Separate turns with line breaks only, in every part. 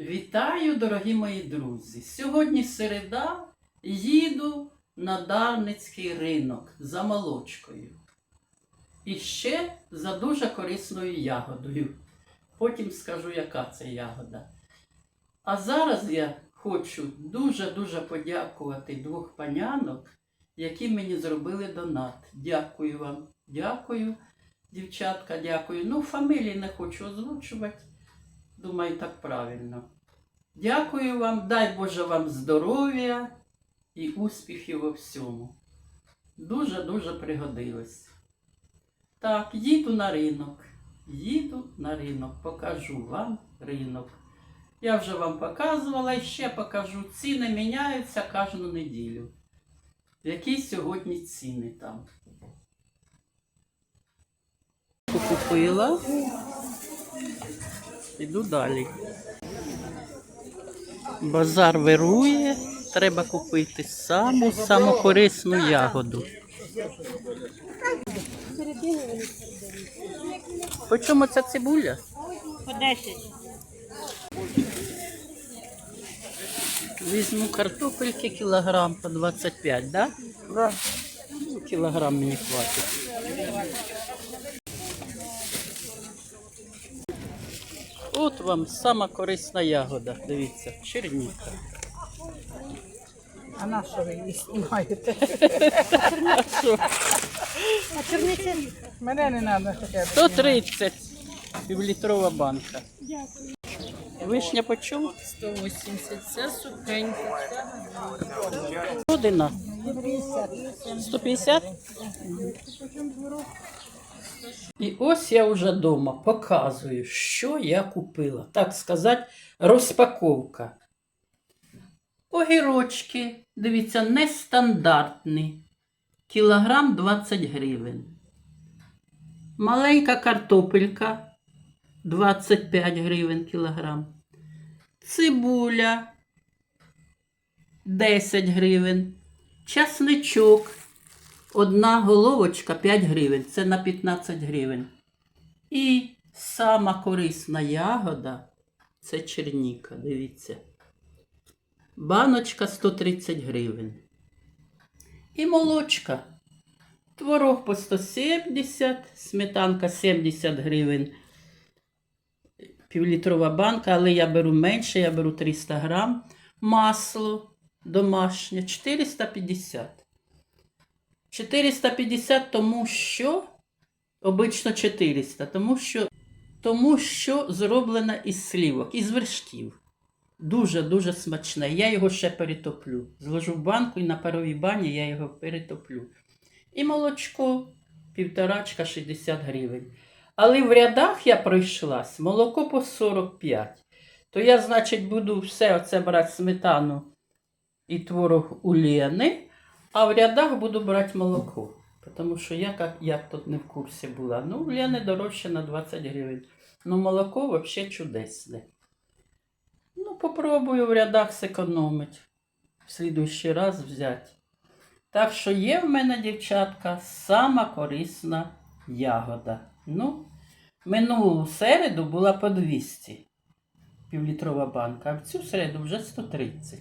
Вітаю, дорогі мої друзі! Сьогодні середа їду на Дарницький ринок за молочкою. І ще за дуже корисною ягодою. Потім скажу, яка це ягода. А зараз я хочу дуже-дуже подякувати двох панянок, які мені зробили донат. Дякую вам. Дякую, дівчатка, дякую. Ну, фамілії не хочу озвучувати. Думаю, так правильно. Дякую вам, дай Боже вам здоров'я і успіхів у всьому. Дуже-дуже пригодилось. Так, їду на ринок. Їду на ринок, покажу вам ринок. Я вже вам показувала і ще покажу. Ціни міняються кожну неділю. Які сьогодні ціни там? Купила. Іду далі. Базар вирує, треба купити саму саму корисну ягоду. По чому ця цибуля?
По 10.
Візьму картопельки кілограм по 25, да?
Да.
Ну, Кілограм мені хватить. От вам сама корисна ягода. Дивіться, черніка.
А на що ви її знімаєте?
Що?
А черниці? Мене не треба хоча б.
130 півлітрова банка. Вишня по чому?
180. Це сухенька.
Година. 150? І ось я вже вдома показую, що я купила. Так сказати, розпаковка. Огірочки, дивіться, нестандартні. Кілограм 20 гривень. Маленька картопелька 25 гривень кілограм. Цибуля 10 гривень. Часничок. Одна головочка 5 гривень. Це на 15 гривень. І сама корисна ягода це черніка. Дивіться. Баночка 130 гривень. І молочка. Творог по 170, сметанка 70 гривень. Півлітрова банка, але я беру менше, я беру 300 грам. Масло домашнє 450. 450, тому що обично 400, тому що, тому що зроблена із слівок, із вершків. Дуже-дуже смачне. Я його ще перетоплю. Зложу в банку і на паровій бані я його перетоплю. І молочко півторачка 60 гривень. Але в рядах я пройшлась, молоко по 45. То я, значить, буду все оце брати сметану і творог у Лени, а в рядах буду брати молоко. Тому що я як, як тут не в курсі була. Ну, в Лени дорожче на 20 гривень. Ну, молоко взагалі чудесне. Ну, попробую в рядах зекономити. В слідущий раз взяти. Так що є в мене, дівчатка, сама корисна ягода. Ну, минулу середу була по 200 півлітрова банка, а в цю середу вже 130.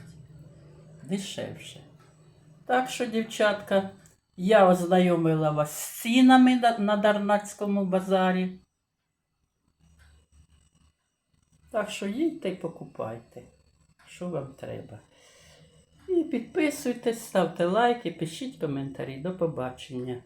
Дешевше. Так що, дівчатка, я ознайомила вас з цінами на- на Дарнацькому базарі. Так що їдьте і покупайте, що вам треба. І підписуйтесь, ставте лайки, пишіть коментарі. До побачення.